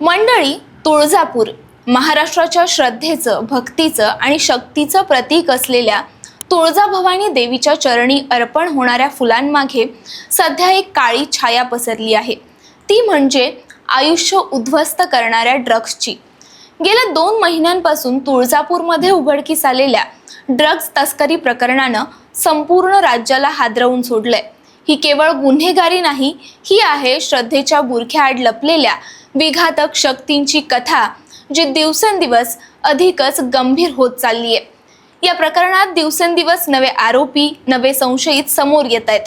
मंडळी तुळजापूर महाराष्ट्राच्या श्रद्धेचं भक्तीचं आणि शक्तीचं प्रतीक असलेल्या तुळजाभवानी देवीच्या चरणी अर्पण होणाऱ्या फुलांमागे सध्या एक काळी छाया पसरली आहे. ती म्हणजे आयुष्य उद्ध्वस्त करणाऱ्या ड्रग्सची. गेल्या दोन महिन्यांपासून तुळजापूरमध्ये उघडकीस आलेल्या ड्रग्ज तस्करी प्रकरणानं संपूर्ण राज्याला हादरवून सोडलंय. ही केवळ गुन्हेगारी नाही ही आहे श्रद्धेच्या बुरख्याआड लपलेल्या विघातक शक्तींची कथा जी दिवसेंदिवस अधिकच गंभीर होत चालली आहे या प्रकरणात दिवसेंदिवस नवे आरोपी नवे संशयित समोर येत आहेत.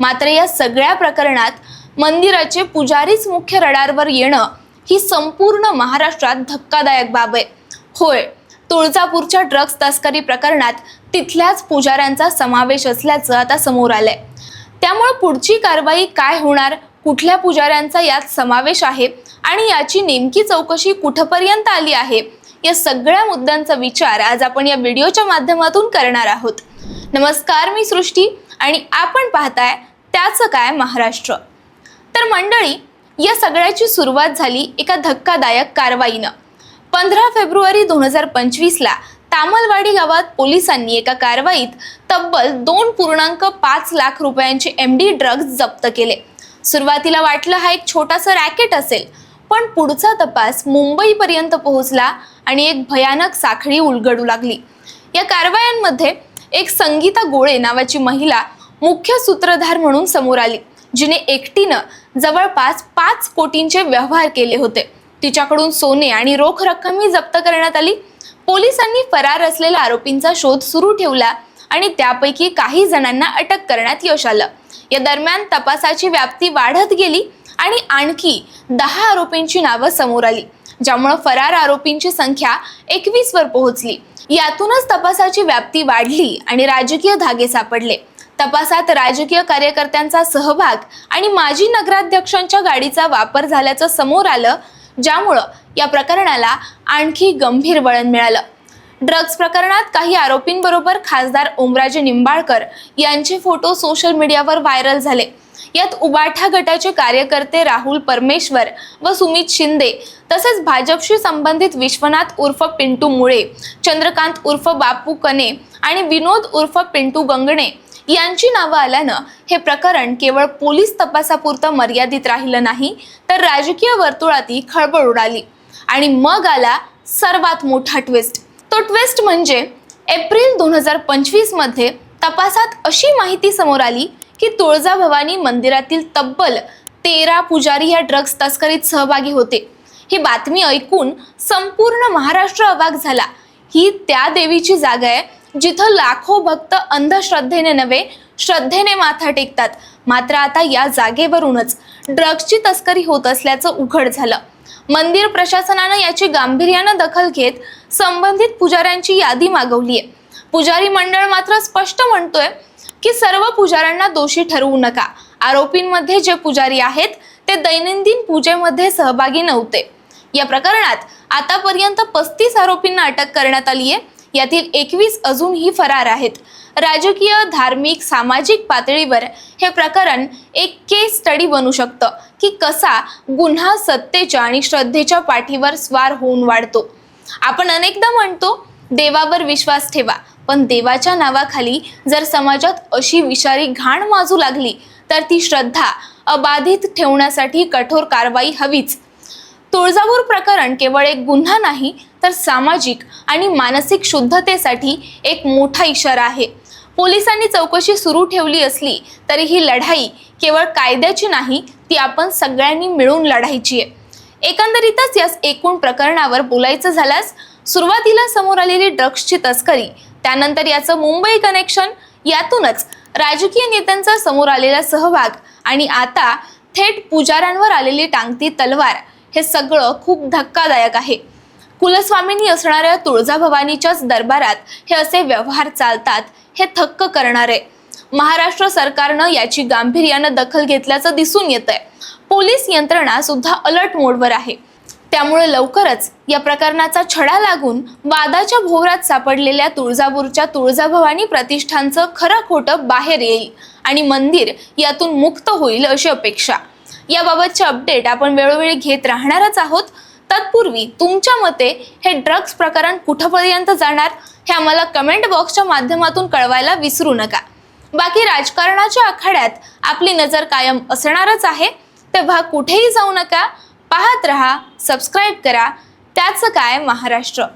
मात्र या सगळ्या प्रकरणात मंदिराचे पुजारीच मुख्य रडारवर येणं ही संपूर्ण महाराष्ट्रात धक्कादायक बाब आहे. होय तुळजापूरच्या ड्रग्ज तस्करी प्रकरणात तिथल्याच पुजाऱ्यांचा समावेश असल्याचं आता समोर आलंय. त्यामुळे पुढची कारवाई काय होणार कुठल्या पुजाऱ्यांचा यात समावेश आहे आणि याची नेमकी चौकशी कुठपर्यंत आली आहे या सगळ्या मुद्द्यांचा विचार आज आपण या व्हिडिओच्या माध्यमातून करणार आहोत. नमस्कार मी सृष्टी आणि आपण पाहताय त्याचं काय महाराष्ट्र. तर मंडळी या सगळ्याची सुरुवात झाली एका धक्कादायक कारवाईनं. पंधरा फेब्रुवारी दोन हजार पंचवीसला तामलवाडी गावात पोलिसांनी एका कारवाईत तब्बल दोन पूर्णांक पाच लाख रुपयांचे एम डी ड्रग्ज जप्त केले. सुरुवातीला वाटलं हा एक छोटासा रॅकेट असेल पण पुढचा तपास मुंबईपर्यंत पोहोचला आणि एक भयानक साखळी उलगडू लागली. या कारवायांमध्ये एक संगीता गोळे नावाची महिला मुख्य सूत्रधार म्हणून समोर आली जिने एकटीनं जवळपास पाच कोटींचे व्यवहार केले होते. तिच्याकडून सोने आणि रोख रक्कमही जप्त करण्यात आली. पोलिसांनी फरार असलेल्या आरोपींचा शोध सुरू ठेवला आणि त्यापैकी काही जणांना अटक करण्यात यश आलं. या दरम्यान तपासाची व्याप्ती वाढत गेली आणि आणखी दहा आरोपींची नावं समोर आली ज्यामुळं फरार आरोपींची संख्या एकवीस वर पोहोचली. यातूनच तपासाची व्याप्ती वाढली आणि राजकीय धागे सापडले. तपासात राजकीय कार्यकर्त्यांचा सहभाग आणि माजी नगराध्यक्षांच्या गाडीचा वापर झाल्याचं समोर आलं ज्यामुळं या प्रकरणाला आणखी गंभीर वळण मिळालं. ड्रग्ज प्रकरणात काही आरोपींबरोबर खासदार ओमराजे निंबाळकर यांचे फोटो सोशल मीडियावर व्हायरल झाले. यात उबाठा गटाचे कार्यकर्ते राहुल परमेश्वर व सुमित शिंदे तसेच भाजपशी संबंधित विश्वनाथ उर्फ पिंटू मुळे चंद्रकांत उर्फ बापू कने आणि विनोद उर्फ पिंटू गंगणे यांची नावं आल्यानं हे प्रकरण केवळ पोलीस तपासापुरतं मर्यादित राहिलं नाही तर राजकीय वर्तुळातही खळबळ उडाली आणि मग आला सर्वात मोठा ट्विस्ट ट्विस्ट म्हणजे एप्रिल दोन हजार पंचवीसमध्ये तपासात अशी माहिती समोर आली की तुळजाभवानी मंदिरातील तब्बल तेरा पुजारी या ड्रग्ज तस्करीत सहभागी होते. ही बातमी ऐकून संपूर्ण महाराष्ट्र अवाक झाला. ही त्या देवीची जागा आहे जिथं लाखो भक्त अंधश्रद्धेने नव्हे श्रद्धेने माथा टेकतात. मात्र आता या जागेवरूनच ड्रग्सची तस्करी होत असल्याचं उघड झालं. मंदिर प्रशासनानं याची गांभीर्यानं दखल घेत संबंधित पुजाऱ्यांची यादी मागवली आहे. पुजारी मंडळ मात्र स्पष्ट म्हणतोय की सर्व पुजाऱ्यांना दोषी ठरवू नका. आरोपींमध्ये जे पुजारी आहेत ते दैनंदिन पूजेमध्ये सहभागी नव्हते. या प्रकरणात आतापर्यंत पस्तीस आरोपींना अटक करण्यात आली आहे. यातील एकवीस अजूनही फरार आहेत. राजकीय धार्मिक सामाजिक पातळीवर हे प्रकरण एक केस स्टडी बनू शकतं की कसा गुन्हा सत्तेच्या आणि श्रद्धेच्या पाठीवर स्वार होऊन वाढतो. आपण अनेकदा म्हणतो देवावर विश्वास ठेवा पण देवाच्या नावाखाली जर समाजात अशी विषारी घाण माजू लागली तर ती श्रद्धा अबाधित ठेवण्यासाठी कठोर कारवाई हवीच. तुळजापूर प्रकरण केवळ एक गुन्हा नाही तर सामाजिक आणि मानसिक शुद्धतेसाठी एक मोठा इशारा आहे. पोलिसांनी चौकशी सुरू ठेवली असली तरी ही लढाई केवळ कायद्याची नाही ती आपण सगळ्यांनी मिळून लढायची आहे. एकंदरीतच या एकूण प्रकरणावर बोलायचं झाल्यास सुरुवातीला समोर आलेली ड्रग्सची तस्करी त्यानंतर याचं मुंबई कनेक्शन यातूनच राजकीय नेत्यांचा समोर आलेला सहभाग आणि आता थेट पुजाऱ्यांवर आलेली टांगती तलवार हे सगळं खूप धक्कादायक आहे. कुलस्वामींनी असणाऱ्या तुळजाभवानीच्याच दरबारात हे असे व्यवहार चालतात हे थक्क करणारे. महाराष्ट्र सरकारनं याची गांभीर्यानं दखल घेतल्याचं दिसून येत आहे पोलीस यंत्रणा सुद्धा अलर्ट मोडवर आहे. त्यामुळे लवकरच या प्रकरणाचा छडा लागून वादाच्या भोवरात सापडलेल्या तुळजापूरच्या तुळजाभवानी प्रतिष्ठानचं खरं खोटं बाहेर येईल आणि मंदिर यातून मुक्त होईल अशी अपेक्षा. याबाबतचे अपडेट आपण वेळोवेळी घेत राहणारच आहोत. तत्पूर्वी तुमच्या मते हे ड्रग्ज प्रकरण कुठपर्यंत जाणार हे आम्हाला कमेंट बॉक्सच्या माध्यमातून कळवायला विसरू नका. बाकी राजकारणाच्या आखाड्यात आपली नजर कायम असणारच आहे. तेव्हा कुठेही जाऊ नका. पाहत रहा सबस्क्राईब करा. त्याचं काय महाराष्ट्र?